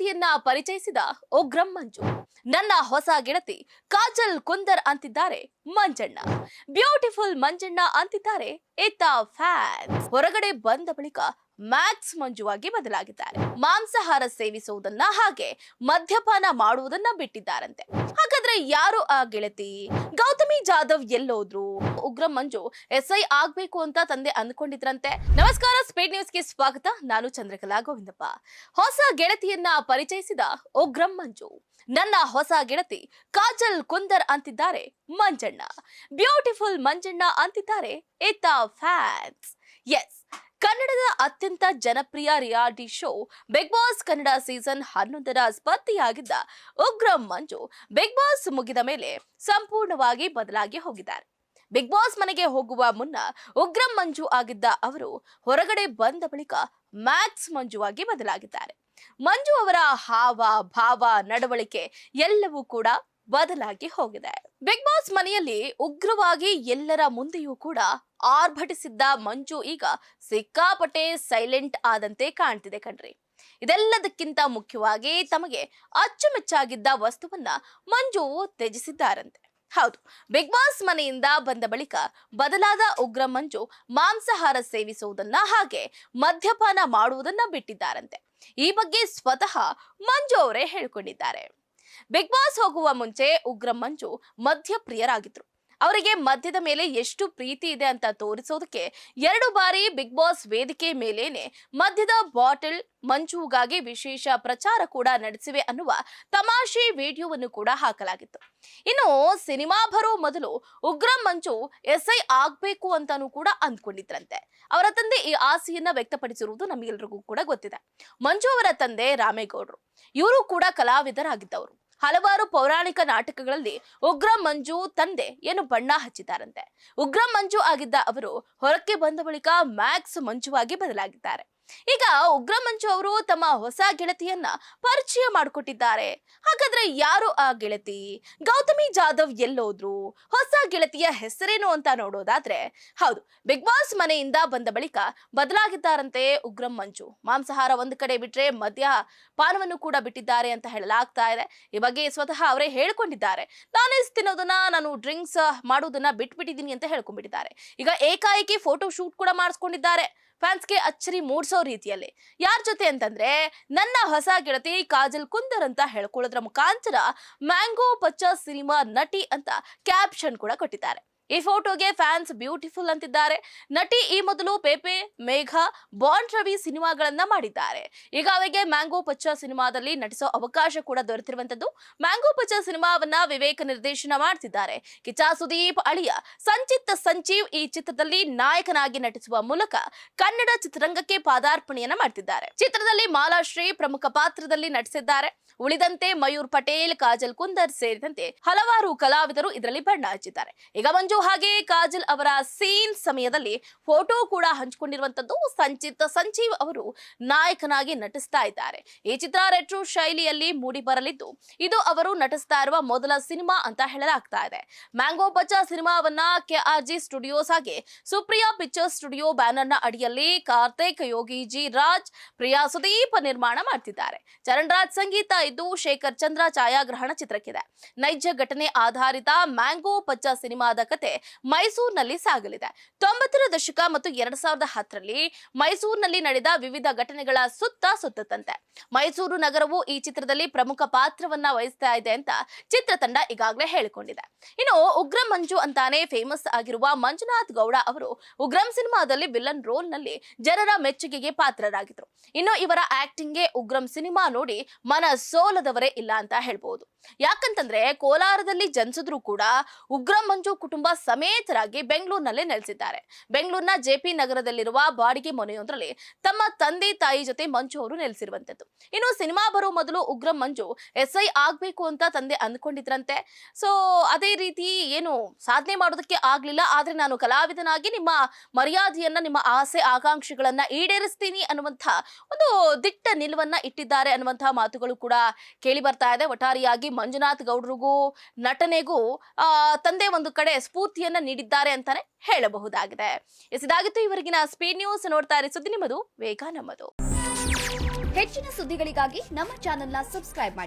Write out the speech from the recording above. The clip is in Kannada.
ಗೆಳತಿಯನ್ನ ಪರಿಚಯಿಸಿದ ಉಗ್ರಂ ಮಂಜು. ನನ್ನ ಹೊಸ ಗೆಳತಿ ಕಾಜಲ್ ಕುಂದರ್ ಅಂತಿದ್ದಾರೆ ಮಂಜಣ್ಣ. ಬ್ಯೂಟಿಫುಲ್ ಮಂಜಣ್ಣ ಅಂತಿದ್ದಾರೆ ಇತ್ತ ಫ್ಯಾನ್ಸ್. ಹೊರಗಡೆ ಬಂದ ಬಳಿಕ ಮ್ಯಾಕ್ಸ್ ಮಂಜುವಾಗಿ ಬದಲಾಗಿದ್ದಾರೆ. ಮಾಂಸಾಹಾರ ಸೇವಿಸುವುದನ್ನ ಹಾಗೆ ಮದ್ಯಪಾನ ಮಾಡುವುದನ್ನ ಬಿಟ್ಟಿದ್ದಾರಂತೆ. ಹಾಗಾದ್ರೆ ಯಾರು ಆ ಗೆಳತಿ? ಗೌತಮಿ ಜಾಧವ್ ಎಲ್ಲೋದ್ರು? ಉಗ್ರ ಮಂಜು ಎಸ್ ಐ ಆಗ್ಬೇಕು ಅಂತ ತಂದೆ ಅಂದ್ಕೊಂಡಿದ್ರಂತೆ. ನಮಸ್ಕಾರ ಸ್ಪೀಡ್ ನ್ಯೂಸ್ಗೆ ಸ್ವಾಗತ. ನಾನು ಚಂದ್ರಕಲಾ ಗೋವಿಂದಪ್ಪ. ಹೊಸ ಗೆಳತಿಯನ್ನ ಪರಿಚಯಿಸಿದ ಉಗ್ರಂ ಮಂಜು. ನನ್ನ ಹೊಸ ಗೆಳತಿ ಕಾಜಲ್ ಕುಂದರ್ ಅಂತಿದ್ದಾರೆ, ಮಂಜಣ್ಣ. ಬ್ಯೂಟಿಫುಲ್ ಮಂಜಣ್ಣ ಅಂತಿದ್ದಾರೆ, ಇತ್ತ ಫ್ಯಾನ್ಸ್ ಎಸ್ ಕನ್ನಡದ ಅತ್ಯಂತ ಜನಪ್ರಿಯ reality show Bigg Boss Kannada season ಹನ್ನೊಂದರ ಸ್ಪರ್ಧಿಯಾಗಿದ್ದ ಉಗ್ರ ಮಂಜು ಬಿಗ್ ಬಾಸ್ ಮುಗಿದ ಮೇಲೆ ಸಂಪೂರ್ಣವಾಗಿ ಬದಲಾಗಿ ಹೋಗಿದ್ದಾರೆ. ಬಿಗ್ ಬಾಸ್ ಮನೆಗೆ ಹೋಗುವ ಮುನ್ನ ಉಗ್ರಂ ಮಂಜು ಆಗಿದ್ದ ಅವರು ಹೊರಗಡೆ ಬಂದ ಬಳಿಕ ಮ್ಯಾಕ್ಸ್ ಆಗಿ ಬದಲಾಗಿದ್ದಾರೆ. ಮಂಜು ಅವರ ಹಾವ, ಭಾವ, ನಡವಳಿಕೆ ಎಲ್ಲವೂ ಕೂಡ ಬದಲಾಗಿ ಹೋಗಿದೆ. ಬಿಗ್ ಬಾಸ್ ಮನೆಯಲ್ಲಿ ಉಗ್ರವಾಗಿ ಎಲ್ಲರ ಮುಂದೆಯೂ ಕೂಡ ಆರ್ಭಟಿಸಿದ್ದ ಮಂಜು ಈಗ ಸಿಕ್ಕಾಪಟ್ಟೆ ಸೈಲೆಂಟ್ ಆದಂತೆ ಕಾಣ್ತಿದೆ ಕಣ್ರಿ. ಇದೆಲ್ಲದಕ್ಕಿಂತ ಮುಖ್ಯವಾಗಿ ತಮಗೆ ಅಚ್ಚುಮೆಚ್ಚಾಗಿದ್ದ ವಸ್ತುವನ್ನ ಮಂಜು ತ್ಯಜಿಸಿದ್ದಾರಂತೆ. ಹೌದು, ಬಿಗ್ ಬಾಸ್ ಮನೆಯಿಂದ ಬಂದ ಬಳಿಕ ಬದಲಾದ ಉಗ್ರ ಮಂಜು ಮಾಂಸಾಹಾರ ಸೇವಿಸುವುದನ್ನ ಹಾಗೆ ಮದ್ಯಪಾನ ಮಾಡುವುದನ್ನ ಬಿಟ್ಟಿದ್ದಾರಂತೆ. ಈ ಬಗ್ಗೆ ಸ್ವತಃ ಮಂಜು ಅವರೇ ಹೇಳ್ಕೊಂಡಿದ್ದಾರೆ. ಬಿಗ್ ಬಾಸ್ ಹೋಗುವ ಮುಂಚೆ ಉಗ್ರ ಮಂಜು ಮಧ್ಯ ಪ್ರಿಯರಾಗಿದ್ರು ಅವರಿಗೆ ಮದ್ಯದ ಮೇಲೆ ಎಷ್ಟು ಪ್ರೀತಿ ಇದೆ ಅಂತ ತೋರಿಸೋದಕ್ಕೆ ಎರಡು ಬಾರಿ ಬಿಗ್ ಬಾಸ್ ವೇದಿಕೆ ಮೇಲೇನೆ ಮದ್ಯದ ಬಾಟಲ್ ಮಂಜುಗಾಗಿ ವಿಶೇಷ ಪ್ರಚಾರ ಕೂಡ ನಡೆಸಿವೆ ಅನ್ನುವ ತಮಾಷೆ ವಿಡಿಯೋವನ್ನು ಕೂಡ ಹಾಕಲಾಗಿತ್ತು. ಇನ್ನು ಸಿನಿಮಾ ಬರೋ ಮೊದಲು ಉಗ್ರ ಮಂಜು ಐ ಆಗ್ಬೇಕು ಅಂತಾನೂ ಕೂಡ ಅಂದ್ಕೊಂಡಿದ್ರಂತೆ. ಅವರ ತಂದೆ ಈ ಆಸೆಯನ್ನ ವ್ಯಕ್ತಪಡಿಸಿರುವುದು ನಮಗೆಲ್ರಿಗೂ ಕೂಡ ಗೊತ್ತಿದೆ. ಮಂಜು ಅವರ ತಂದೆ ರಾಮೇಗೌಡರು. ಇವರು ಕೂಡ ಕಲಾವಿದರಾಗಿದ್ದವರು. ಹಲವಾರು ಪೌರಾಣಿಕ ನಾಟಕಗಳಲ್ಲಿ ಉಗ್ರ ಮಂಜು ತಂದೆ ಏನು ಬಣ್ಣ ಹಚ್ಚಿದ್ದಾರಂತೆ. ಉಗ್ರ ಮಂಜು ಆಗಿದ್ದ ಅವರು ಹೊರಕ್ಕೆ ಬಂದ ಬಳಿಕ ಮ್ಯಾಕ್ಸ್ ಮಂಜುವಾಗಿ ಬದಲಾಗಿದ್ದಾರೆ. ಈಗ ಉಗ್ರ ಮಂಜು ಅವರು ತಮ್ಮ ಹೊಸ ಗೆಳತಿಯನ್ನ ಪರಿಚಯ ಮಾಡಿಕೊಟ್ಟಿದ್ದಾರೆ. ಹಾಗಾದ್ರೆ ಯಾರು ಆ ಗೆಳತಿ? ಗೌತಮಿ ಜಾಧವ್ ಎಲ್ಲೋದ್ರು? ಹೊಸ ಗೆಳತಿಯ ಹೆಸರೇನು ಅಂತ ನೋಡೋದಾದ್ರೆ, ಹೌದು, ಬಿಗ್ ಬಾಸ್ ಮನೆಯಿಂದ ಬಂದ ಬಳಿಕ ಬದಲಾಗಿದ್ದಾರಂತೆ ಉಗ್ರಂ ಮಂಜು ಮಾಂಸಾಹಾರ ಒಂದು ಕಡೆ ಬಿಟ್ರೆ ಮದ್ಯ ಪಾನವನ್ನು ಕೂಡ ಬಿಟ್ಟಿದ್ದಾರೆ ಅಂತ ಹೇಳಲಾಗ್ತಾ ಇದೆ. ಈ ಬಗ್ಗೆ ಸ್ವತಃ ಅವರೇ ಹೇಳ್ಕೊಂಡಿದ್ದಾರೆ. ನಾನೇಸ್ ತಿನ್ನೋದನ್ನ, ನಾನು ಡ್ರಿಂಕ್ಸ್ ಮಾಡೋದನ್ನ ಬಿಟ್ಬಿಟ್ಟಿದ್ದೀನಿ ಅಂತ ಹೇಳ್ಕೊಂಡ್ಬಿಟ್ಟಿದ್ದಾರೆ. ಈಗ ಏಕಾಏಕಿ ಫೋಟೋ ಶೂಟ್ ಕೂಡ ಮಾಡಿಸ್ಕೊಂಡಿದ್ದಾರೆ. ಫ್ಯಾನ್ಸ್ಗೆ ಅಚ್ಚರಿ ಮೂಡಿಸೋ ರೀತಿಯಲ್ಲಿ. ಯಾರ ಜೊತೆ ಅಂತಂದ್ರೆ, ನನ್ನ ಹೊಸ ಗೆಳತಿ ಕಾಜಲ್ ಕುಂದರ್ ಅಂತ ಹೇಳ್ಕೊಳ್ಳೋದ್ರ ಮುಖಾಂತರ ಮ್ಯಾಂಗೋ ಪಚ್ಚ ಸಿನಿಮಾ ನಟಿ ಅಂತ ಕ್ಯಾಪ್ಷನ್ ಕೂಡ ಕೊಟ್ಟಿದ್ದಾರೆ. ಈ ಫೋಟೋಗೆ ಫ್ಯಾನ್ಸ್ ಬ್ಯೂಟಿಫುಲ್ ಅಂತಿದ್ದಾರೆ. ನಟಿ ಈ ಮೊದಲು ಪೇಪೆ, ಮೇಘ, ಬಾಂಡ್ ರವಿ ಸಿನಿಮಾಗಳನ್ನ ಮಾಡಿದ್ದಾರೆ. ಈಗ ಅವರಿಗೆ ಮ್ಯಾಂಗೋ ಪಚ್ಚ ಸಿನಿಮಾದಲ್ಲಿ ನಟಿಸೋ ಅವಕಾಶ ಕೂಡ ದೊರೆತಿರುವಂತದ್ದು. ಮ್ಯಾಂಗೋ ಪಚ್ಚ ಸಿನಿಮಾವನ್ನ ವಿವೇಕ ನಿರ್ದೇಶನ ಮಾಡ್ತಿದ್ದಾರೆ. ಕಿಚಾ ಸುದೀಪ್ ಅಳಿಯ, ಸಂಚಿತ್ ಸಂಜೀವ್ ಈ ಚಿತ್ರದಲ್ಲಿ ನಾಯಕನಾಗಿ ನಟಿಸುವ ಮೂಲಕ ಕನ್ನಡ ಚಿತ್ರರಂಗಕ್ಕೆ ಪಾದಾರ್ಪಣೆಯನ್ನ ಮಾಡ್ತಿದ್ದಾರೆ. ಚಿತ್ರದಲ್ಲಿ ಮಾಲಾಶ್ರೀ ಪ್ರಮುಖ ಪಾತ್ರದಲ್ಲಿ ನಟಿಸಿದ್ದಾರೆ. ಉಳಿದಂತೆ ಮಯೂರ್ ಪಟೇಲ್, ಕಾಜಲ್ ಕುಂದರ್ ಸೇರಿದಂತೆ ಹಲವಾರು ಕಲಾವಿದರು ಇದರಲ್ಲಿ ಬಣ್ಣ ಹಚ್ಚಿದ್ದಾರೆ. ಈಗ ಮಂಜು ಹಾಗೆ ಕಾಜಲ್ ಅವರ ಸೀನ್ ಸಮಯದಲ್ಲಿ ಫೋಟೋ ಕೂಡ ಹಂಚಿಕೊಂಡಿರುವಂತದ್ದು ಸಂಚಿತ್, ಸಂಜೀವ್ ಅವರು ನಾಯಕನಾಗಿ ನಟಿಸ್ತಾ ಇದ್ದಾರೆ. ಈ ಚಿತ್ರ ರೆಟ್ರೋ ಶೈಲಿಯಲ್ಲಿ ಮೂಡಿ ಬರಲಿದ್ದು, ಇದು ಅವರು ನಟಿಸ್ತಾ ಇರುವ ಮೊದಲ ಸಿನಿಮಾ ಅಂತ ಹೇಳಲಾಗ್ತಾ ಇದೆ. ಮ್ಯಾಂಗೋ ಬಚ್ಚ ಸಿನಿಮಾವನ್ನ ಕೆಆರ್ಜಿ ಸ್ಟುಡಿಯೋಸ್ ಹಾಗೆ ಸುಪ್ರಿಯಾ ಪಿಕ್ಚರ್ಸ್ ಸ್ಟುಡಿಯೋ ಬ್ಯಾನರ್ನ ಅಡಿಯಲ್ಲಿ ಕಾರ್ತಿಕ್ ಯೋಗಿ ಜಿ ರಾಜ್, ಪ್ರಿಯಾ ಸುದೀಪ್ ನಿರ್ಮಾಣ ಮಾಡ್ತಿದ್ದಾರೆ. ಚರಣ್ ರಾಜ್ ಸಂಗೀತ ಇದ್ದು ಶೇಖರ್ ಚಂದ್ರ ಛಾಯಾಗ್ರಹಣ ಚಿತ್ರಕ್ಕಿದೆ. ನೈಜ ಘಟನೆ ಆಧಾರಿತ ಮ್ಯಾಂಗೋ ಪಚ್ಚ ಸಿನಿಮಾದ ಕತೆ ಮೈಸೂರಿನಲ್ಲಿ ಸಾಗಲಿದೆ. ತೊಂಬತ್ತರ ದಶಕ ಮತ್ತು ಎರಡ್ ಸಾವಿರದ ಹತ್ತರಲ್ಲಿ ಮೈಸೂರಿನಲ್ಲಿ ನಡೆದ ವಿವಿಧ ಘಟನೆಗಳ ಸುತ್ತ ಸುತ್ತತಂತೆ ಮೈಸೂರು ನಗರವು ಈ ಚಿತ್ರದಲ್ಲಿ ಪ್ರಮುಖ ಪಾತ್ರವನ್ನ ವಹಿಸ್ತಾ ಇದೆ ಅಂತ ಚಿತ್ರತಂಡ ಈಗಾಗಲೇ ಹೇಳಿಕೊಂಡಿದೆ. ಇನ್ನು ಉಗ್ರ ಮಂಜು ಅಂತಾನೆ ಫೇಮಸ್ ಆಗಿರುವ ಮಂಜುನಾಥ್ ಗೌಡ ಅವರು ಉಗ್ರಂ ಸಿನಿಮಾದಲ್ಲಿ ವಿಲನ್ ರೋಲ್ನಲ್ಲಿ ಜನರ ಮೆಚ್ಚುಗೆಗೆ ಪಾತ್ರರಾಗಿದ್ರು. ಇನ್ನು ಇವರ ಆಕ್ಟಿಂಗ್ಗೆ ಉಗ್ರಂ ಸಿನಿಮಾ ನೋಡಿ ಮನ ಸೋಲದವರೇ ಇಲ್ಲ ಅಂತ ಹೇಳ್ಬಹುದು ಯಾಕಂತಂದ್ರೆ ಕೋಲಾರದಲ್ಲಿ ಜನಿಸಿದ್ರು ಕೂಡ ಉಗ್ರ ಮಂಜು ಕುಟುಂಬ ಸಮೇತರಾಗಿ ಬೆಂಗಳೂರಿನಲ್ಲೇ ನೆಲೆಸಿದ್ದಾರೆ. ಬೆಂಗಳೂರಿನ ಜೆಪಿ ನಗರದಲ್ಲಿರುವ ಬಾಡಿಗೆ ಮನೆಯೊಂದರಲ್ಲಿ ತಮ್ಮ ತಂದೆ ತಾಯಿ ಜೊತೆ ಮಂಜು ಅವರು ನೆಲೆಸಿರುವಂತದ್ದು ಇನ್ನು ಸಿನಿಮಾ ಬರೋ ಮೊದಲು ಉಗ್ರ ಮಂಜು ಎಸ್ ಐ ಆಗ್ಬೇಕು ಅಂತ ತಂದೆ ಅಂದ್ಕೊಂಡಿದ್ರಂತೆ. ಸೊ, ಅದೇ ರೀತಿ ಏನು ಸಾಧನೆ ಮಾಡೋದಕ್ಕೆ ಆಗ್ಲಿಲ್ಲ. ಆದ್ರೆ ನಾನು ಕಲಾವಿದನಾಗಿ ನಿಮ್ಮ ಮರ್ಯಾದೆಯನ್ನ, ನಿಮ್ಮ ಆಸೆ, ಆಕಾಂಕ್ಷೆಗಳನ್ನ ಈಡೇರಿಸ್ತೀನಿ ಅನ್ನುವಂತ ಒಂದು ದಿಟ್ಟ ನಿಲುವನ್ನ ಇಟ್ಟಿದ್ದಾರೆ ಅನ್ನುವಂತಹ ಮಾತುಗಳು ಕೂಡ ಕೇಳಿ ಬರ್ತಾ ಇದೆ. ಒಟ್ಟಾರೆಯಾಗಿ ಮಂಜುನಾಥ್ ಗೌಡ್ರಿಗೂ, ನಟನೆಗೂ ತಂದೆ ಒಂದು ಕಡೆ ಸ್ಫೂರ್ತಿಯನ್ನ ನೀಡಿದ್ದಾರೆ ಅಂತಾನೆ ಹೇಳಬಹುದಾಗಿದೆ. ಎಸ್, ಇದಾಗಿತ್ತು ಇವರೆಗಿನ ಸ್ಪೀಡ್ ನ್ಯೂಸ್ ನೋಡ್ತಾ ಇರಿ ಸುದ್ದಿ ನಿಮ್ಮದು, ವೇಗ ನಮ್ಮದು. ಹೆಚ್ಚಿನ ಸುದ್ದಿಗಳಿಗಾಗಿ ನಮ್ಮ ಚಾನೆಲ್ನ ಸಬ್ಸ್ಕ್ರೈಬ್ ಮಾಡಿ.